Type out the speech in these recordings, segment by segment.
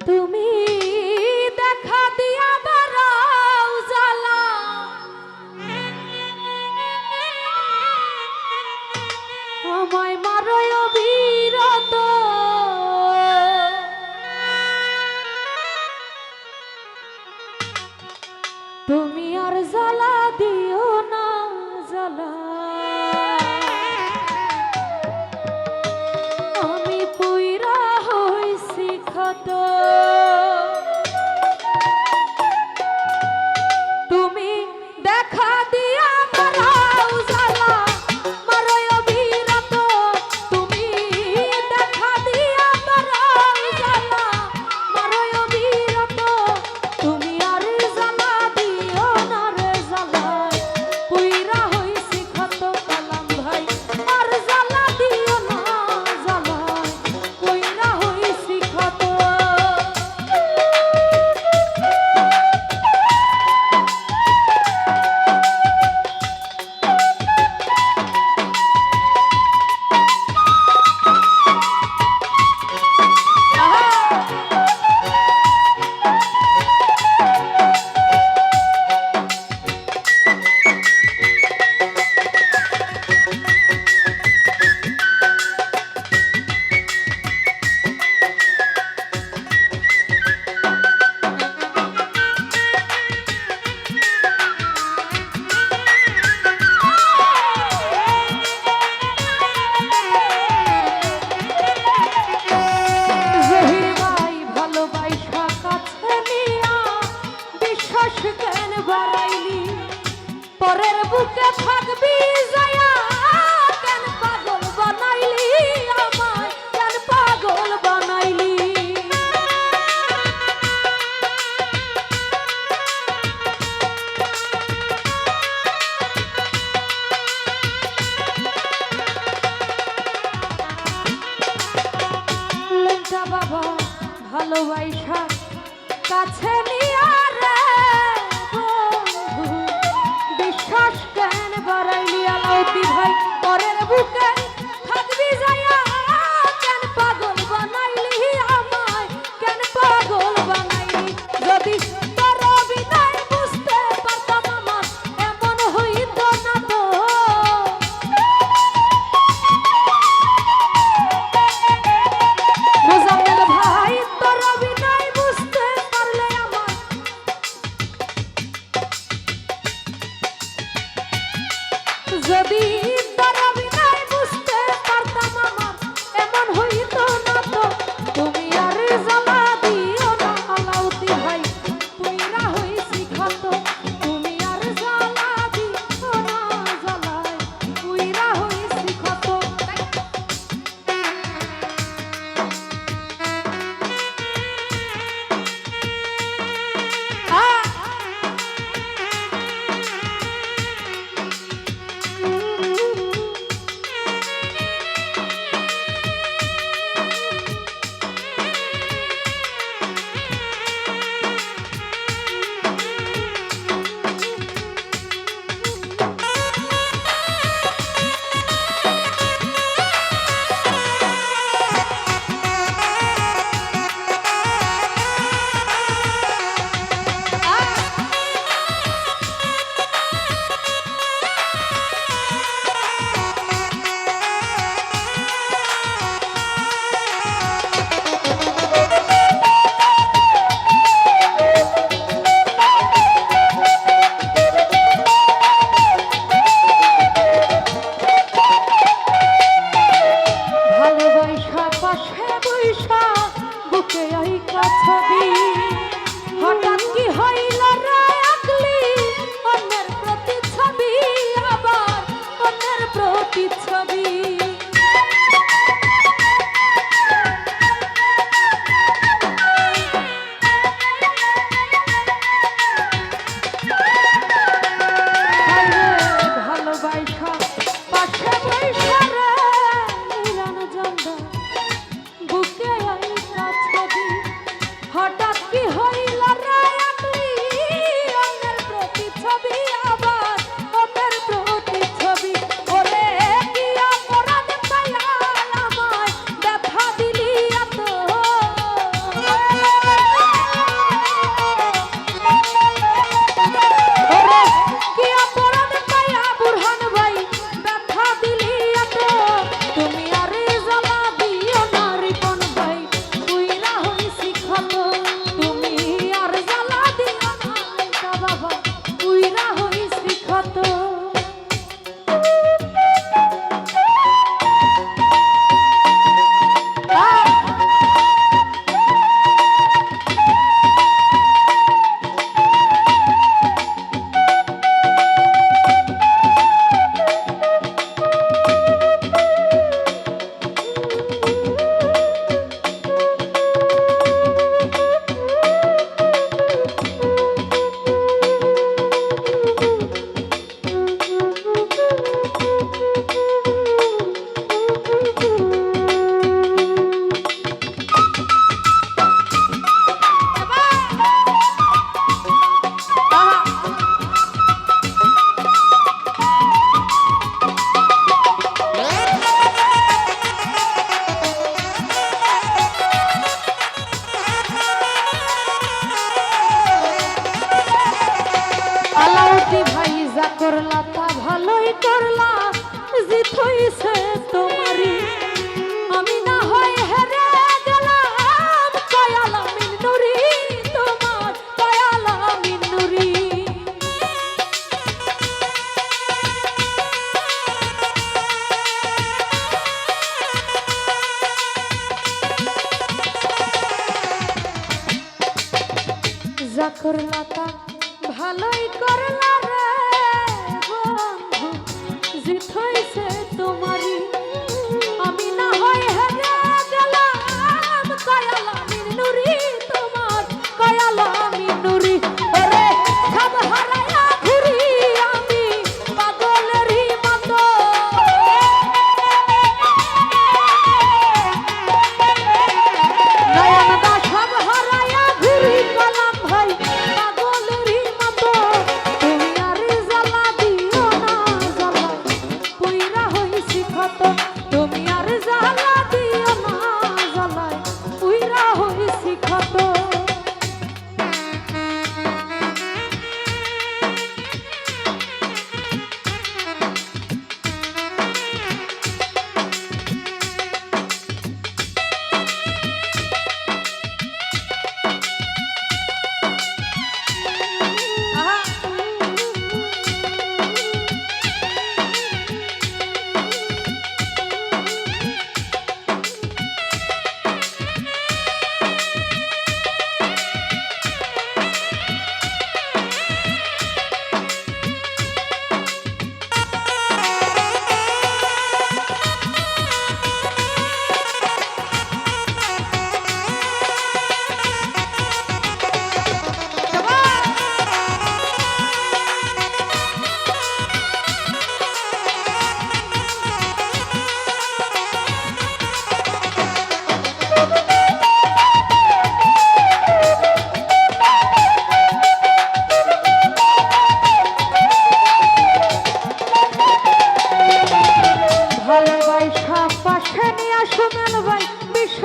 তুমি আইসা কাছে নিয়া রে বন্ধু। বিশ্বাস কেন বাড়াইলি আলাউদ্দিন ভাই? পরের বুকে যা করলা ভালোই করলার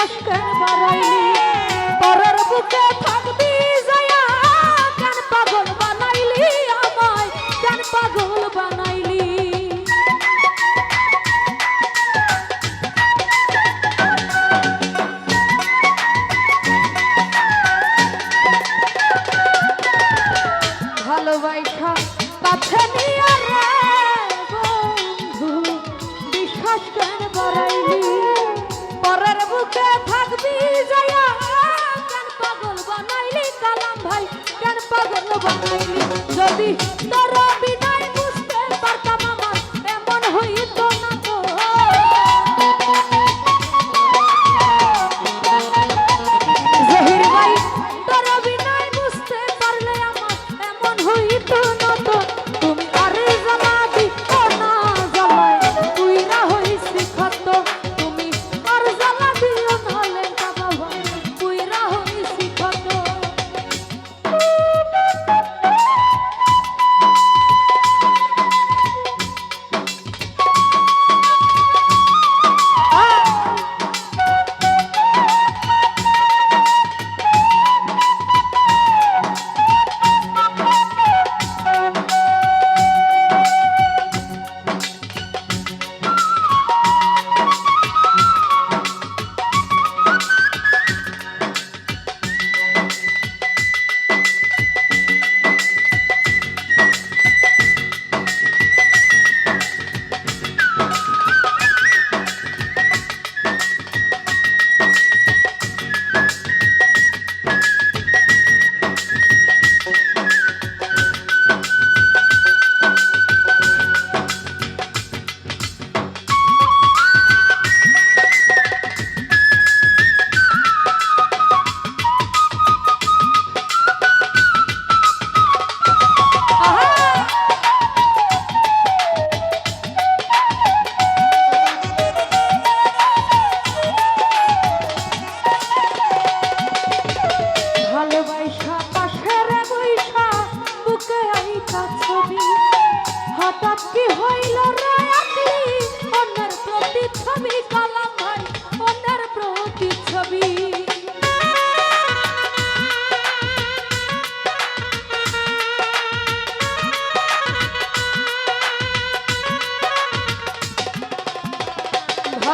বিশ্বাস কেন বাড়াইলি। পরের বুকে থাকবি যায়া কেন পাগল বানাইলি আমায়? কেন পাগল বানাইলি? ভালোবাইঠা কাছে নিয়ে Thank you.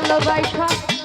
ভালোবাসা